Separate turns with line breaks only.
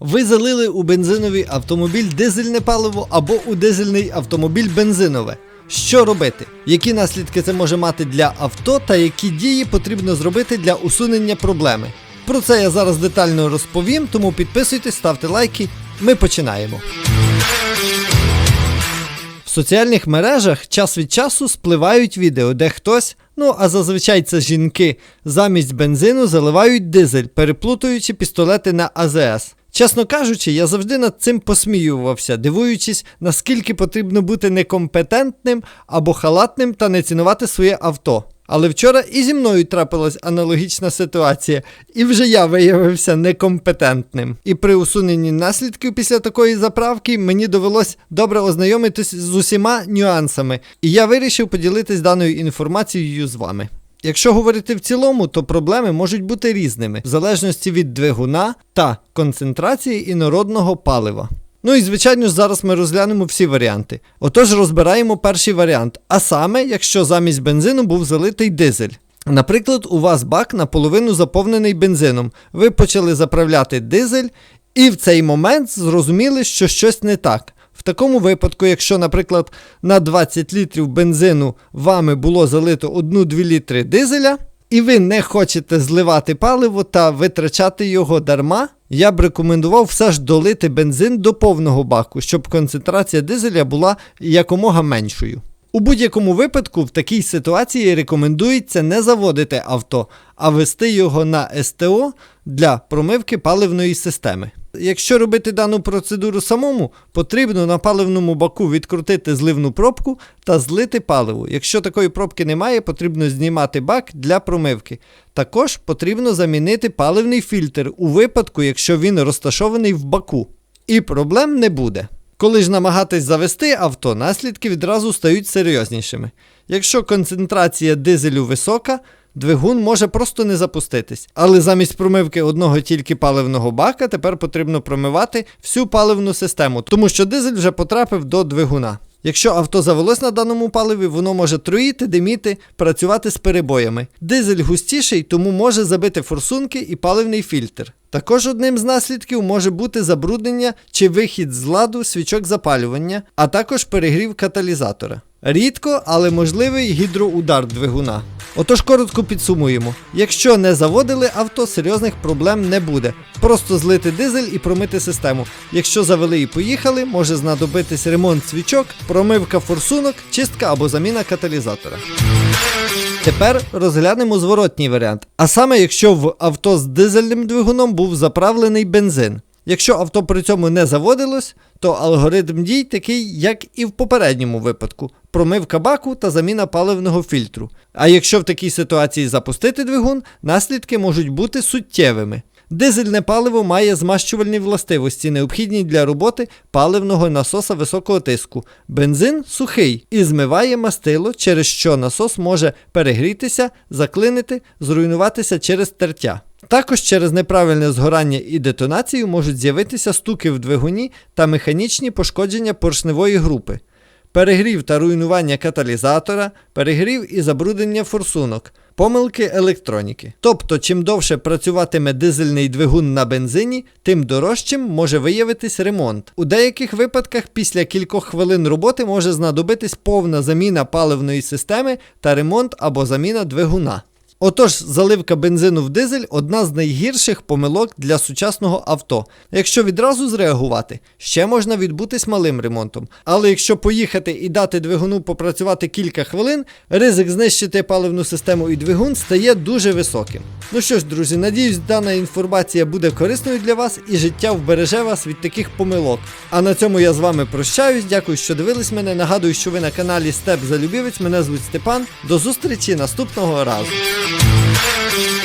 Ви залили у бензиновий автомобіль дизельне паливо або у дизельний автомобіль бензинове. Що робити? Які наслідки це може мати для авто та які дії потрібно зробити для усунення проблеми? Про це я зараз детально розповім, тому підписуйтесь, ставте лайки. Ми починаємо. В соціальних мережах час від часу спливають відео, де хтось, ну а зазвичай це жінки, замість бензину заливають дизель, переплутуючи пістолети на АЗС. Чесно кажучи, я завжди над цим посміювався, дивуючись, наскільки потрібно бути некомпетентним або халатним та не цінувати своє авто. Але вчора і зі мною трапилась аналогічна ситуація, і вже я виявився некомпетентним. І при усуненні наслідків після такої заправки мені довелось добре ознайомитись з усіма нюансами, і я вирішив поділитись даною інформацією з вами. Якщо говорити в цілому, то проблеми можуть бути різними, в залежності від двигуна та концентрації інородного палива. Ну і звичайно зараз ми розглянемо всі варіанти. Отож розбираємо перший варіант, а саме, якщо замість бензину був залитий дизель. Наприклад, у вас бак наполовину заповнений бензином. Ви почали заправляти дизель, і в цей момент зрозуміли, що щось не так. Такому випадку, якщо, наприклад, на 20 літрів бензину вами було залито 1-2 літри дизеля, і ви не хочете зливати паливо та витрачати його дарма, я б рекомендував все ж долити бензин до повного баку, щоб концентрація дизеля була якомога меншою. У будь-якому випадку в такій ситуації рекомендується не заводити авто, а вести його на СТО для промивки паливної системи. Якщо робити дану процедуру самому, потрібно на паливному баку відкрутити зливну пробку та злити паливо. Якщо такої пробки немає, потрібно знімати бак для промивки. Також потрібно замінити паливний фільтр у випадку, якщо він розташований в баку. І проблем не буде. Коли ж намагатись завести авто, наслідки відразу стають серйознішими. Якщо концентрація дизелю висока, двигун може просто не запуститись. Але замість промивки одного тільки паливного бака тепер потрібно промивати всю паливну систему, тому що дизель вже потрапив до двигуна. Якщо авто завелось на даному паливі, воно може труїти, диміти, працювати з перебоями. Дизель густіший, тому може забити форсунки і паливний фільтр. Також одним з наслідків може бути забруднення чи вихід з ладу свічок запалювання, а також перегрів каталізатора. Рідко, але можливий гідроудар двигуна. Отож, коротко підсумуємо: якщо не заводили авто, серйозних проблем не буде. Просто злити дизель і промити систему. Якщо завели і поїхали, може знадобитись ремонт свічок, промивка форсунок, чистка або заміна каталізатора. Тепер розглянемо зворотній варіант. А саме, якщо в авто з дизельним двигуном був заправлений бензин. Якщо авто при цьому не заводилось, то алгоритм дій такий, як і в попередньому випадку: промивка баку та заміна паливного фільтру. А якщо в такій ситуації запустити двигун, наслідки можуть бути суттєвими. Дизельне паливо має змащувальні властивості, необхідні для роботи паливного насоса високого тиску. Бензин сухий і змиває мастило, через що насос може перегрітися, заклинити, зруйнуватися через тертя. Також через неправильне згорання і детонацію можуть з'явитися стуки в двигуні та механічні пошкодження поршневої групи, перегрів та руйнування каталізатора, перегрів і забруднення форсунок, помилки електроніки. Тобто, чим довше працюватиме дизельний двигун на бензині, тим дорожчим може виявитись ремонт. У деяких випадках після кількох хвилин роботи може знадобитись повна заміна паливної системи та ремонт або заміна двигуна. Отож, заливка бензину в дизель одна з найгірших помилок для сучасного авто. Якщо відразу зреагувати, ще можна відбутись малим ремонтом. Але якщо поїхати і дати двигуну попрацювати кілька хвилин, ризик знищити паливну систему і двигун стає дуже високим. Ну що ж, друзі, надіюсь, дана інформація буде корисною для вас і життя вбереже вас від таких помилок. А на цьому я з вами прощаюсь. Дякую, що дивились мене. Нагадую, що ви на каналі Степ Залюбівець. Мене звуть Степан. До зустрічі наступного разу. Thank you.